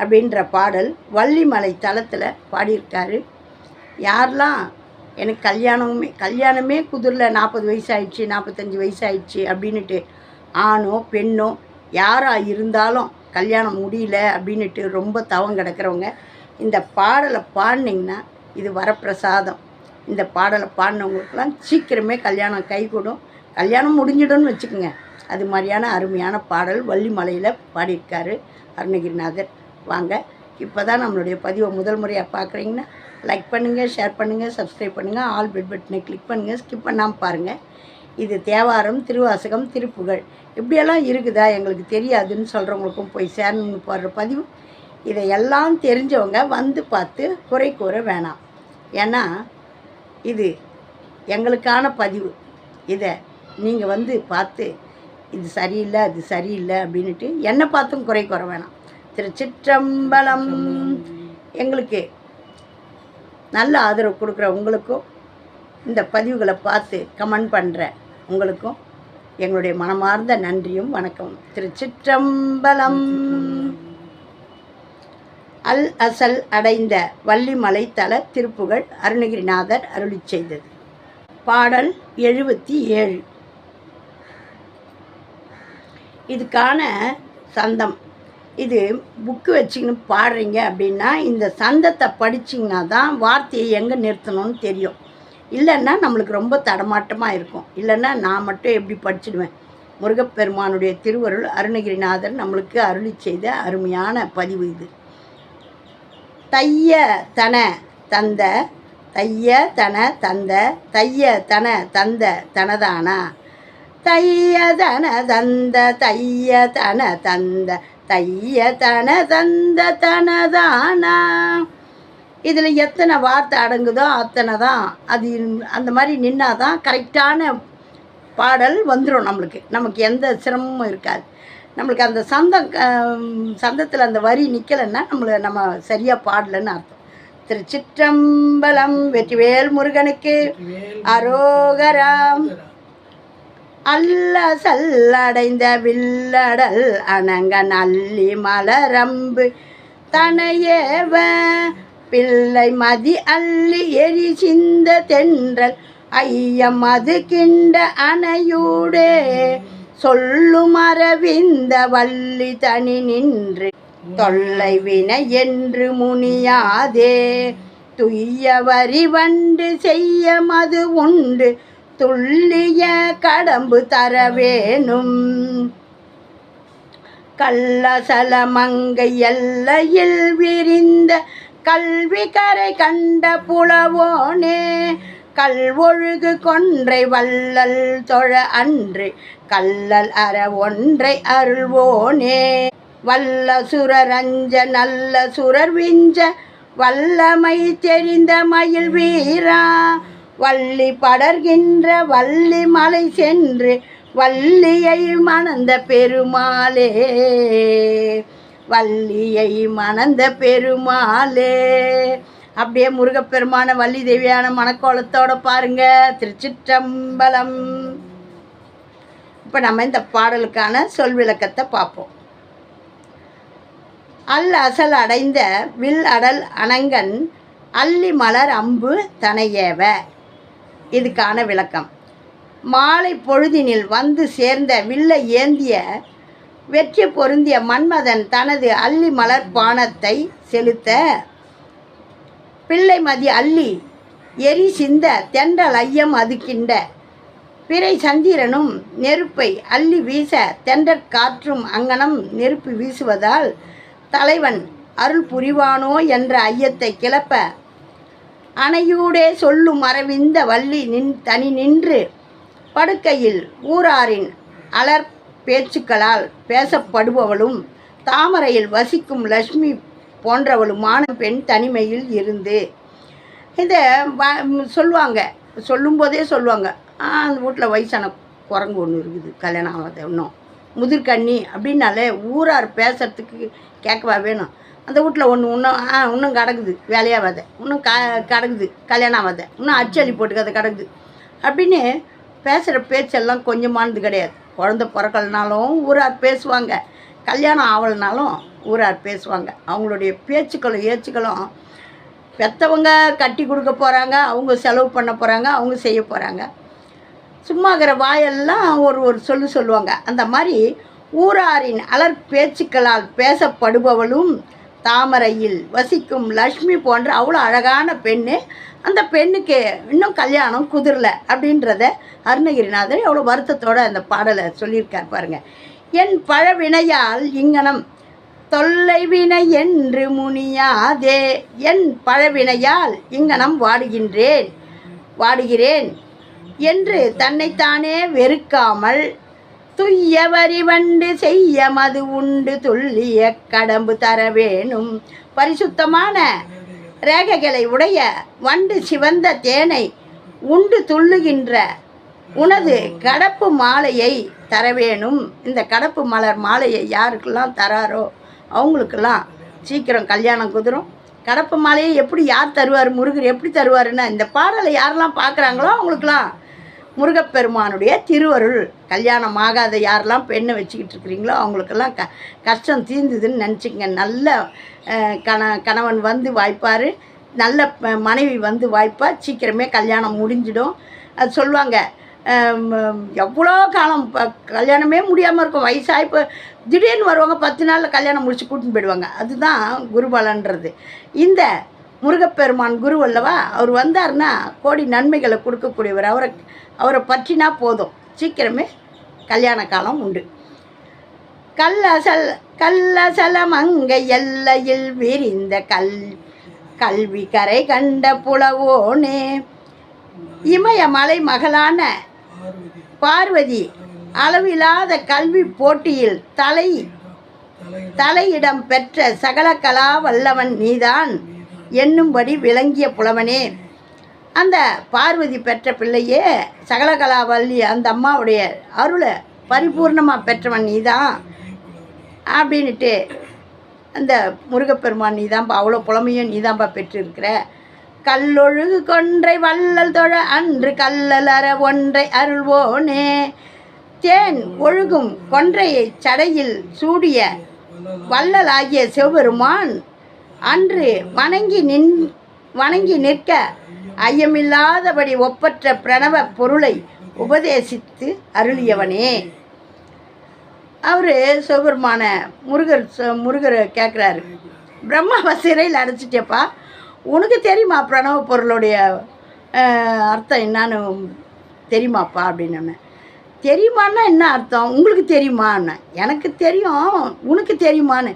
அப்படின்ற பாடல் வள்ளிமலை தளத்தில் பாடியிருக்காரு. யாரெல்லாம் எனக்கு கல்யாணமே கல்யாணமே குதிரில் நாற்பது வயசு ஆயிடுச்சு நாற்பத்தஞ்சு வயசு ஆயிடுச்சு அப்படின்னுட்டு ஆணோ பெண்ணோ யாராக இருந்தாலும் கல்யாணம் முடியல அப்படின்னுட்டு ரொம்ப தவம் கிடக்கிறவங்க இந்த பாடலை பாடினீங்கன்னா இது வரப்பிரசாதம். இந்த பாடலை பாடினவங்களுக்கெல்லாம் சீக்கிரமே கல்யாணம் கைகூடும். கல்யாணம் முடிஞ்சிடும்னு வச்சுக்கோங்க. அது மாதிரியான அருமையான பாடல் வள்ளிமலையில் பாடியிருக்காரு அருணகிரிநாதர் வாங்க. இப்போ தான் நம்மளுடைய பதிவை முதல் முறையாக பார்க்குறீங்கன்னா லைக் பண்ணுங்கள் ஷேர் பண்ணுங்கள் சப்ஸ்கிரைப் பண்ணுங்கள் ஆல் பெட் பட்டனை கிளிக் பண்ணுங்கள் ஸ்கிப் பண்ணாமல் பாருங்கள் இது தேவாரம் திருவாசகம் திருப்புகழ். இப்படியெல்லாம் இருக்குதா? எங்களுக்கு தெரியாதுன்னு சொல்கிறவங்களுக்கும் போய் சேரணும்னு போடுற பதிவு. இதையெல்லாம் தெரிஞ்சவங்க வந்து பார்த்து குறை கூற வேணாம். ஏன்னா இது எங்களுக்கான பதிவு. இதை நீங்கள் வந்து பார்த்து இது சரியில்லை அது சரியில்லை அப்படின்ட்டு என்னை பார்த்தும் குறை கூற வேணாம். திருச்சிற்றம்பலம். எங்களுக்கு நல்ல ஆதரவு கொடுக்குற உங்களுக்கும் இந்த பதிவுகளை பார்த்து கமெண்ட் பண்ணுற உங்களுக்கும் எங்களுடைய மனமார்ந்த நன்றியும் வணக்கம் திருச்சிற்றம்பலம். அல் அசல் அடைந்த வள்ளிமலை தல திருப்புகழ் அருணகிரிநாதர் அருளி செய்தது. பாடல் எழுபத்தி ஏழு. இதுக்கான சந்தம். இது புக்கு வச்சுக்கின்னு பாடுறீங்க அப்படின்னா இந்த சந்தத்தை படிச்சிங்கன்னா தான் வார்த்தையை எங்கே நிறுத்தணும்னு தெரியும். இல்லைன்னா நம்மளுக்கு ரொம்ப தடமாட்டமாக இருக்கும். இல்லைன்னா நான் மட்டும் எப்படி படிச்சிடுவேன்? முருகப்பெருமானுடைய திருவருள் அருணகிரிநாதர் நம்மளுக்கு அருளி செய்த அருமையான பதிவு இது. தைய தன தந்த தைய தன தந்த தைய தன தந்த தனதானா? தைய தன தந்த தைய தன தந்த தைய தன தந்த தனதானா? இதில் எத்தனை வார்த்தை அடங்குதோ அத்தனை தான். அது அந்த மாதிரி நின்னா தான் கரெக்டான பாடல் வந்துடும் நம்மளுக்கு. நமக்கு எந்த சிரமமும் இருக்காது. நம்மளுக்கு அந்த சந்தம் சந்தத்தில் அந்த வரி நிற்கலைன்னா நம்மளை நம்ம சரியாக பாடலைன்னு அர்த்தம். திருச்சிற்றம்பலம் வெற்றிவேல் முருகனுக்கு அரோகராம் அல்ல சல்லடைந்த வில்லடல் அணங்க நல்லி மலரம்பு. தனையேவ பிள்ளை மதி அள்ளி எரி சிந்த தென்றல். ஐயம் மது கிண்ட அணையூடே சொல்லும் அரவிந்த வள்ளி தனி நின்று. தொல்லை வினை என்று முனியாதே துய்ய வரி வண்டு செய்ய மது உண்டு. துள்ளிய கடம்பு தர வேணும். கள்ளசல மங்கை எல்லையில் விரிந்த கல்வி கரை கண்ட புலவோனே கல்வொழுகு கொன்றை வள்ளல் தொழ அன்று கல்லல் அற ஒன்றை அருள்வோனே. வல்ல சுரரஞ்ச நல்ல சுரர் விஞ்ச வல்லமை தெரிந்த மயில் வீரா வள்ளி படர்கின்ற வள்ளி மலை சென்று வள்ளியை மணந்த பெருமாளே. வள்ளியை மணந்த பெருமாளே. அப்படியே முருகப்பெருமான வள்ளி தேவியான மனக்கோலத்தோட பாருங்க. திருச்சிற்றம்பலம். இப்போ நம்ம இந்த பாடலுக்கான சொல் விளக்கத்தை பார்ப்போம். அல் அசல் அடைந்த வில் அடல் அணங்கன் அல்லி மலர் அம்பு தனையேவ. இதுக்கான விளக்கம். மாலை பொழுதினில் வந்து சேர்ந்த வில்லை ஏந்திய வெற்றி பொருந்திய மன்மதன் தனது அள்ளி மலர் பானத்தை செலுத்த பிள்ளை மதி அள்ளி எரி சிந்த தென்றல் ஐயம் அதுக்கின்ற பிறை சந்திரனும் நெருப்பை அள்ளி வீச தென்றற் காற்றும் அங்கனம் நெருப்பு வீசுவதால் தலைவன் அருள் புரிவானோ என்ற ஐயத்தை கிளப்ப அணையூடே சொல்லும் மரவிந்த வள்ளி நின் தனி நின்று படுக்கையில் ஊராரின் அலர் பேச்சுக்களால் பேசப்படுபவளும் தாமரையில் வசிக்கும் லட்சுமி போன்றவளுமான பெண் தனிமையில் இருந்து. இதை வ- சொல்லுவாங்க சொல்லும்போதே சொல்லுவாங்க அந்த வீட்டில் வயசான குரங்கு ஒன்று இருக்குது கல்யாணம் ஆகாத இன்னும் முதிர்கண்ணி அப்படின்னாலே ஊரார் பேசுறதுக்கு கேட்கவா வேணும். அந்த வீட்டில் ஒன்று இன்னும் ஆ இன்னும் கிடக்குது. வேலையாகாத இன்னும் க கிடக்குது. கல்யாணம் ஆகாத இன்னும் அச்சலி போட்டுக்காத கிடக்குது. அப்படின்னு பேசுகிற பேச்செல்லாம் கொஞ்சமானது கிடையாது. குழந்த பிறக்கலனாலும் ஊரார் பேசுவாங்க. கல்யாணம் ஆகலைனாலும் ஊரார் பேசுவாங்க. அவங்களுடைய பேச்சுக்களும் ஏச்சுக்களும் பெற்றவங்க கட்டி கொடுக்க போகிறாங்க அவங்க செலவு பண்ண போகிறாங்க அவங்க செய்ய போகிறாங்க சும்மா இருக்கிற வாயெல்லாம் ஒரு ஒரு சொல்லு சொல்லுவாங்க. அந்த மாதிரி ஊராரின் அலர் பேச்சுக்களால் பேசப்படுபவளும் தாமரையில் வசிக்கும் லக்ஷ்மி போன்ற அவ்வளோ அழகான பெண்ணு அந்த பெண்ணுக்கு இன்னும் கல்யாணம் குதிரல அப்படின்றத அருணகிரிநாதர் எவ்வளோ வருத்தத்தோட அந்த பாடலை சொல்லியிருக்கார் பாருங்கள் என் பழவினையால் இங்கனம் தொல்லைவினை என்று முனியாதே என் பழவினையால் இங்கனம் வாடுகின்றேன் வாடுகிறேன் என்று தன்னைத்தானே வெறுக்காமல் துய்யவரி வண்டு செய்ய மது உண்டு துல்லிய கடம்பு தர வேணும். பரிசுத்தமான ரேகைகளை உடைய வண்டு சிவந்த தேனை உண்டு துள்ளுகின்ற உனது கடப்பு மாலையை தர வேணும். இந்த கடப்பு மலர் மாலையை யாருக்கெல்லாம் தராரோ அவங்களுக்கெல்லாம் சீக்கிரம் கல்யாணம் குதிரும். கடப்பு மாலையை எப்படி யார் தருவார் முருகர் எப்படி தருவாருன்னா இந்த பாடலை யாரெல்லாம் பார்க்குறாங்களோ அவங்களுக்கெல்லாம் முருகப்பெருமானுடைய திருவருள். கல்யாணம் ஆகாத யாரெல்லாம் பெண்ணை வச்சுக்கிட்டு இருக்கிறீங்களோ அவங்களுக்கெல்லாம் க கஷ்டம் தீர்ந்ததுன்னு நினச்சிங்க நல்ல கண கணவன் வந்து வாய்ப்பார். நல்ல மனைவி வந்து வாய்ப்பா சீக்கிரமே கல்யாணம் முடிஞ்சிடும். அது சொல்லுவாங்க எவ்வளோ காலம் இப்போ கல்யாணமே முடியாமல் இருக்கும். வயசாகி இப்போ திடீர்னு வருவாங்க பத்து நாளில் கல்யாணம் முடிச்சு கூட்டின்னு போயிடுவாங்க. அதுதான் குருபலன்றது. இந்த முருகப்பெருமான் குரு அல்லவா அவர் வந்தார்னா கோடி நன்மைகளை கொடுக்கக்கூடியவர். அவரை அவரை பற்றினா போதும். சீக்கிரமே கல்யாண காலம் உண்டு. கல்லசல் கல்லசல மங்கை எல்லையில் விரிந்த கல் கல்வி கரை கண்ட புலவோனே. இமயமலை மகளான பார்வதி அளவில்லாத கல்வி போட்டியில் தலை தலையிடம் பெற்ற சகல கலா வல்லவன் நீதான். என்னும்படி விளங்கிய புலவனே அந்த பார்வதி பெற்ற பிள்ளையே சகலகலா வள்ளி அந்த அம்மாவுடைய அருளை பரிபூர்ணமாக பெற்றவன் நீதான் அப்படின்ட்டு அந்த முருகப்பெருமான் நீதான்ப்பா அவ்வளோ புலமையும் நீதான்ப்பா பெற்றிருக்கிற. கல்லொழுகு கொன்றை வள்ளல் தொழ அன்று கல்லல் அற ஒன்றை அருள்வோனே. தேன் ஒழுகும் கொன்றையை சடையில் சூடிய வள்ளலாகிய சிவபெருமான் அன்று வணங்கி நின் வணங்கி நிற்க ஐயமில்லாதபடி ஒப்பற்ற பிரணவ பொருளை உபதேசித்து அருளியவனே. அவர் சிவபெருமான முருகர் முருகர் முருகரை கேட்குறாரு பிரம்மாவை சிறையில் அடைச்சிட்டேப்பா. உனக்கு தெரியுமா பிரணவ பொருளுடைய அர்த்தம் என்னான்னு தெரியுமாப்பா அப்படின்னு தெரியுமான்னா என்ன அர்த்தம்? உங்களுக்கு தெரியுமான்னு. எனக்கு தெரியும் உனக்கு தெரியுமான்னு.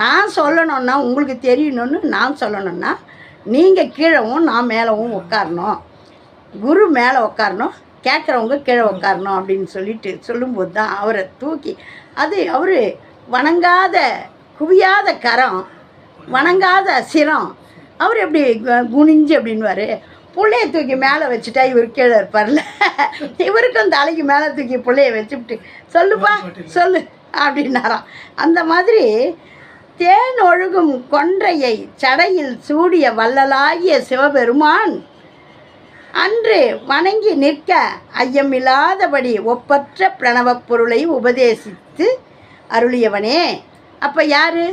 நான் சொல்லணும்னா உங்களுக்கு தெரியணும்னு நான் சொல்லணும்னா நீங்கள் கீழவும் நான் மேலவும் உட்காரணும். குரு மேலே உட்காரணும். கேட்குறவங்க கீழே உட்காரணும் அப்படின்னு சொல்லிட்டு சொல்லும்போது தான் அவரை தூக்கி அது அவர் வணங்காத குவியாத கரம் வணங்காத சிரம் அவர் எப்படி குனிஞ்சு அப்படின்வாரு புள்ளைய தூக்கி மேலே வச்சுட்டா இவர் கீழே இருப்பார்ல. இவருக்கும் தலைக்கு மேலே தூக்கி புள்ளைய வச்சுவிட்டு சொல்லுப்பா சொல்லு அப்படின்னாராம். அந்த மாதிரி தேன் ஒழுகும் கொன்றையை சடையில் சூடிய வள்ளலாகிய சிவபெருமான். அன்று வணங்கி நிற்க ஐயமில்லாதபடி ஒப்பற்ற பிரணவப் பொருளை உபதேசித்து அருளியவனே. அப்போ யார்?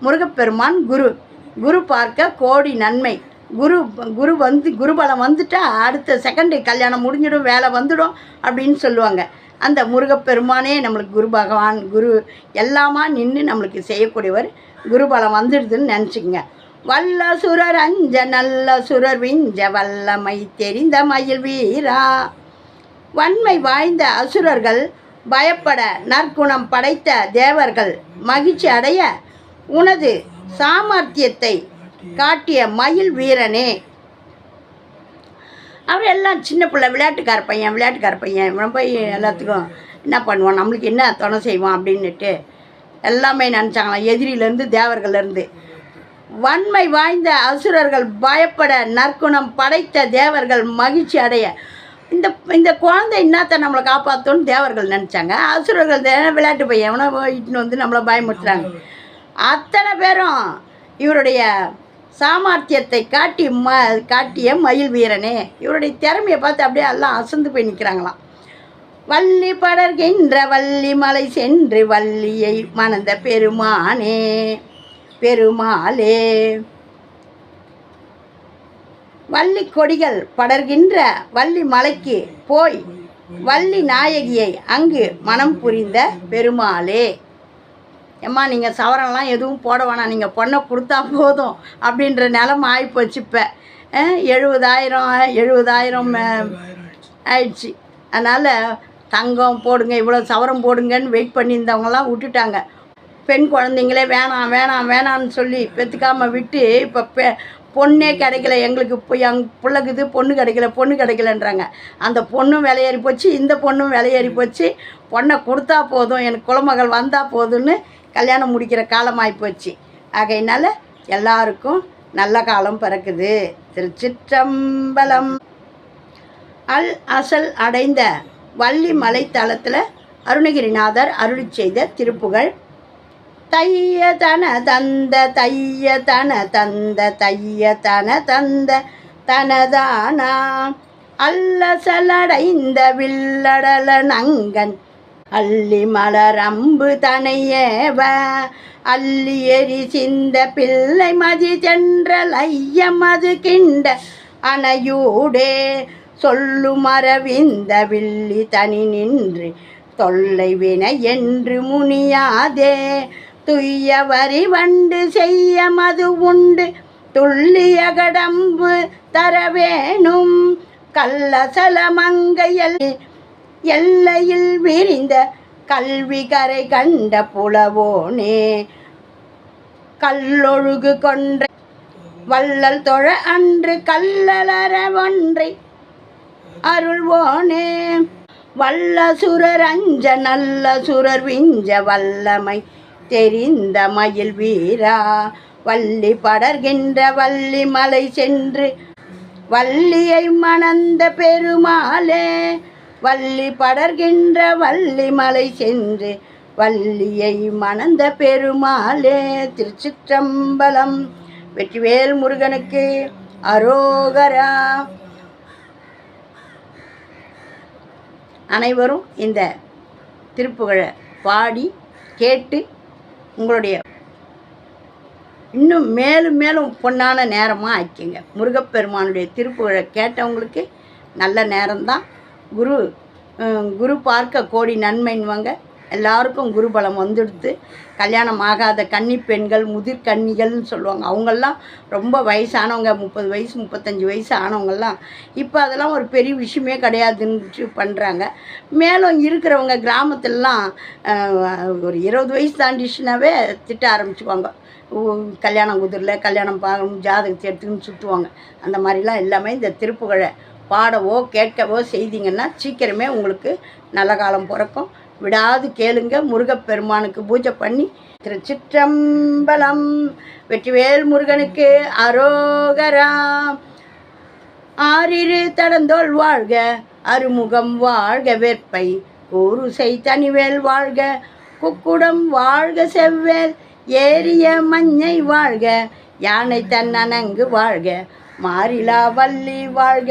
முருகப்பெருமான் குரு. குரு பார்க்க கோடி நன்மை. குரு குரு வந்து குருபலம் வந்துட்டா அடுத்த செகண்டு கல்யாணம் முடிஞ்சிடும் வேலை வந்துடும் அப்படின்னு சொல்லுவாங்க. அந்த முருகப்பெருமானே நம்மளுக்கு குரு பகவான் குரு எல்லாமா நின்று நம்மளுக்கு செய்யக்கூடியவர் குருபலம் வந்துடுதுன்னு நினச்சிக்கங்க. வல்ல சுரர் அஞ்ச நல்ல சுரர் விஞ்ச வல்லமை தெரிந்த மயில் வீரா. வன்மை வாய்ந்த அசுரர்கள் பயப்பட நற்குணம் படைத்த தேவர்கள் மகிழ்ச்சி அடைய உனது சாமர்த்தியத்தை காட்டிய மயில் வீரனே. அவர் எல்லாம் சின்ன பிள்ளை விளையாட்டுக்கார பையன் விளையாட்டுக்கார பையன். இவன் போய் எல்லாத்துக்கும் என்ன பண்ணுவான்? நம்மளுக்கு என்ன துணை செய்வான் அப்படின்னுட்டு எல்லாமே நினச்சாங்களாம். எதிரிலேருந்து தேவர்கள்லேருந்து. வன்மை வாய்ந்த அசுரர்கள் பயப்பட நற்குணம் படைத்த தேவர்கள் மகிழ்ச்சி அடைய. இந்த இந்த குழந்தை என்னத்தை நம்மளை காப்பாற்றோன்னு தேவர்கள் நினச்சாங்க. அசுரர்கள் விளையாட்டு பையன். எவனோ இட்டுன்னு வந்து நம்மளை பயமுறுத்துறாங்க. அத்தனை பேரும் இவருடைய சாமர்த்தியத்தை காட்டி ம காட்டிய மயில் வீரனே. இவருடைய திறமையை பார்த்து அப்படியே எல்லாம் அசந்து போய் நிற்கிறாங்களாம் வள்ளி படர்கின்ற வள்ளி மலை சென்று வள்ளியை மணந்த பெருமானே பெருமாளே. வள்ளி கொடிகள் படர்கின்ற வள்ளி மலைக்கு போய் வள்ளி நாயகியை அங்கு மனம் புரிந்த பெருமாளே. ஏம்மா நீங்கள் சவரம்லாம் எதுவும் போட வேணாம். நீங்கள் பொண்ணை கொடுத்தா போதும் அப்படின்ற நிலமை ஆகிப்போச்சு இப்போ. எழுபதாயிரம் எழுபதாயிரம் ஆயிடுச்சு. அதனால் தங்கம் போடுங்க இவ்வளோ சவரம் போடுங்கன்னு வெயிட் பண்ணியிருந்தவங்களாம் விட்டுட்டாங்க. பெண் குழந்தைங்களே வேணாம் வேணாம் வேணான்னு சொல்லி பெற்றுக்காமல் விட்டு இப்போ பெ பொண்ணே கிடைக்கல எங்களுக்கு இப்போ எங் பிள்ளைக்குது பொண்ணு கிடைக்கல பொண்ணு கிடைக்கலன்றாங்க. அந்த பொண்ணும் விலையேறி போச்சு இந்த பொண்ணும் விலையேறி போச்சு. பொண்ணை கொடுத்தா போதும் எனக்கு குலமகள் வந்தால் போதும்னு கல்யாணம் முடிக்கிற காலமாகி போச்சு ஆகையினால எல்லாருக்கும் நல்ல காலம் பிறக்குது. திருச்சிற்றம்பலம். அல் அசல் அடைந்த வள்ளி மலைத்தளத்தில் அருணகிரிநாதர் அருளி செய்த திருப்புகழ். தைய தன தந்த தைய தன தந்த தைய தன தந்த தனதானா? அல்லசலடைந்த வில்லடல நங்கன் அள்ளி மலர் அம்பு தனையேவ அள்ளி எரி சிந்த பிள்ளை மதி சென்றல் ஐயமது கிண்ட அணையூடே. சொல்லு மரவிந்த வில்லி தனி நின்று தொல்லை வினை என்று முனியாதே. துய்ய வரி வண்டு செய்ய மது உண்டு துள்ளிய கடம்பு தரவேணும் கள்ளசல மங்கையல் எல்லையில் விரிந்த கல்வி கரை கண்ட புலவோனே கல்லொழுகு கொன்ற வள்ளல் தொழ அன்று கல்லலர ஒன்றை அருள்வோனே. வல்ல சுரர் அஞ்ச நல்ல சுரர் விஞ்ச வல்லமை தெரிந்த மயில் வீரா வள்ளி படர்கின்ற வள்ளி மலை சென்று வள்ளியை மணந்த பெருமாளே வள்ளி படர்கின்ற வள்ளி மலை சென்று வள்ளியை மணந்த பெருமாளே திருச்சிற்றம்பலம். வெற்றிவேல் முருகனுக்கு அரோகரா. அனைவரும் இந்த திருப்புகழை பாடி கேட்டு உங்களுடைய இன்னும் மேலும் மேலும் பொன்னான நேரமாக ஆக்கிங்க முருகப்பெருமானுடைய திருப்புகழை கேட்டவங்களுக்கு நல்ல நேரம்தான். குரு குரு பார்க்க கோடி நன்மைன்னுவாங்க. எல்லாருக்கும் குருபலம் வந்துடுத்து கல்யாணம் ஆகாத கன்னி பெண்கள் முதிர் கன்னிகள்னு சொல்லுவாங்க. அவங்கெல்லாம் ரொம்ப வயசானவங்க முப்பது வயசு முப்பத்தஞ்சு வயசு ஆனவங்கெல்லாம் இப்போ அதெல்லாம் ஒரு பெரிய விஷயமே கிடையாதுன்னு பண்ணுறாங்க மேலும் இருக்கிறவங்க கிராமத்துலலாம் ஒரு இருபது வயசு தாண்டிச்சுனாவே திட்ட ஆரம்பிச்சுவாங்க கல்யாணம் குதிரில் கல்யாணம் பார்க்கணும் ஜாதகத்தை எடுத்துக்கின்னு சுற்றுவாங்க அந்த மாதிரிலாம் எல்லாமே இந்த திருப்புகழை பாடவோ கேட்கவோ செய்தீங்கன்னா சீக்கிரமே உங்களுக்கு நல்ல காலம் பிறக்கும். விடாது கேளுங்க. முருகப்பெருமானுக்கு பூஜை பண்ணி திருச்சிற்றம்பலம் வெற்றிவேல் முருகனுக்கு அரோகராம் ஆறிரு தடந்தோல் வாழ்க அருமுகம் வாழ்க வேற்பை கூருசை தனிவேல் வாழ்க குக்குடம் வாழ்க செவ்வேல் ஏரிய மஞ்சை வாழ்க யானை தன்னனங்கு வாழ்க மாறிலா வள்ளி வாழ்க